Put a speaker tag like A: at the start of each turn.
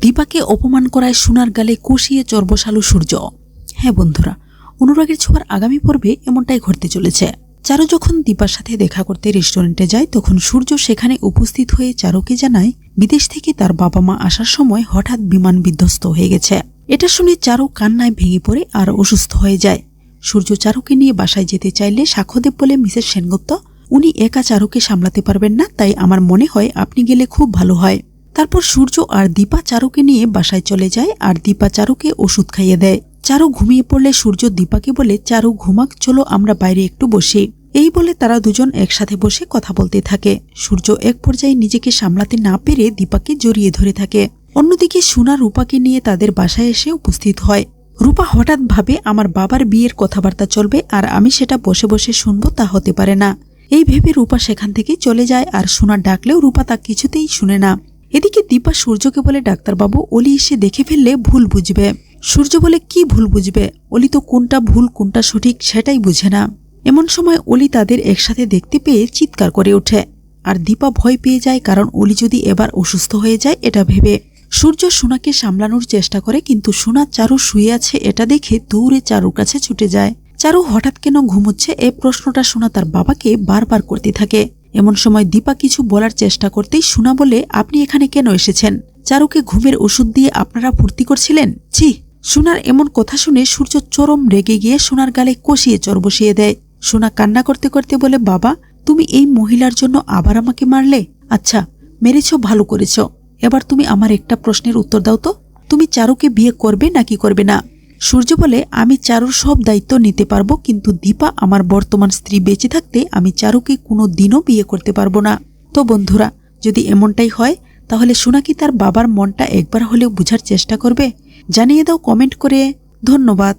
A: দীপাকে অপমান করায় সোনার গালে কষিয়ে চর বসালো সূর্য। হ্যাঁ বন্ধুরা, অনুরাগের ছোঁয়ার আগামী পর্বে এমনটাই ঘটতে চলেছে। চারু যখন দীপার সাথে দেখা করতে রেস্টুরেন্টে যায়, তখন সূর্য সেখানে উপস্থিত হয়ে চারুকে জানায়, বিদেশ থেকে তার বাবা মা আসার সময় হঠাৎ বিমান বিধ্বস্ত হয়ে গেছে। এটা শুনে চারু কান্নায় ভেঙে পড়ে আর অসুস্থ হয়ে যায়। সূর্য চারুকে নিয়ে বাসায় যেতে চাইলে সাক্ষ্যদেব বলে মিসেস সেনগুপ্ত, উনি একা চারুকে সামলাতে পারবেন না, তাই আমার মনে হয় আপনি গেলে খুব ভালো হয়। তারপর সূর্য আর দীপা চারুকে নিয়ে বাসায় চলে যায় আর দীপা চারুকে ওষুধ খাইয়ে দেয়। চারু ঘুমিয়ে পড়লে সূর্য দীপাকে বলে, চারু, ঘুমাক, চলো আমরা বাইরে একটু বসি। এই বলে তারা দুজন একসাথে বসে কথা বলতে থাকে। সূর্য এক পর্যায়ে নিজেকে সামলাতে না পেরে দীপাকে জড়িয়ে ধরে থাকে। অন্যদিকে সোনা রূপাকে নিয়ে তাদের বাসায় এসে উপস্থিত হয়। রূপা হঠাৎ ভাবে, আমার বাবার বিয়ের কথাবার্তা চলবে আর আমি সেটা বসে বসে শুনব, তা হতে পারে না। এই ভেবে রূপা সেখান থেকে চলে যায় আর সোনা ডাকলেও রূপা তা কিছুতেই শুনে না। এদিকে দীপা সূর্যকে বলে ডাক্তারবাবু, অলি এসে দেখে ফেললে ভুল বুঝবে। সূর্য বলে, কি ভুল বুঝবে? অলি তো কোনটা ভুল, কোনটা সঠিক সেটাই বুঝে না। এমন সময় অলি তাদের একসাথে দেখতে পেয়ে চিৎকার করে ওঠে। আর দীপা ভয় পেয়ে যায়, কারণ অলি যদি এবার অসুস্থ হয়ে যায়, এটা ভেবে। সূর্য সোনাকে সামলানোর চেষ্টা করে, কিন্তু সোনা চারু শুয়ে আছে, এটা দেখে দৌড়ে চারুর কাছে ছুটে যায়। চারু হঠাৎ কেন ঘুমোচ্ছে, এ প্রশ্নটা সোনা তার বাবাকে বারবার করতে থাকে। এমন সময় দীপা কিছু বলার চেষ্টা করতেই সোনা বলে, আপনি এখানে কেন এসেছেন? চারুকে ঘুমের ওষুধ দিয়ে আপনারা ফুর্তি করছিলেন? ছি! সোনার এমন কথা শুনে সূর্য চরম রেগে গিয়ে সোনার গালে কষিয়ে চর বসিয়ে দেয়। সোনা কান্না করতে করতে বলে, বাবা, তুমি এই মহিলার জন্য আবার আমাকে মারলে? আচ্ছা মেরেছ, ভালো করেছ। এবার তুমি আমার একটা প্রশ্নের উত্তর দাও তো। তুমি চারুকে বিয়ে করবে নাকি করবে না? সূর্য বলে, আমি চারুর সব দায়িত্ব নিতে পারব, কিন্তু দীপা আমার বর্তমান স্ত্রী বেঁচে থাকতে আমি চারুকে কোনো দিনও বিয়ে করতে পারব না। তো বন্ধুরা, যদি এমনটাই হয়, তাহলে সোনাকি তার বাবার মনটা একবার হলেও বুঝার চেষ্টা করবে? জানিয়ে দাও কমেন্ট করে। ধন্যবাদ।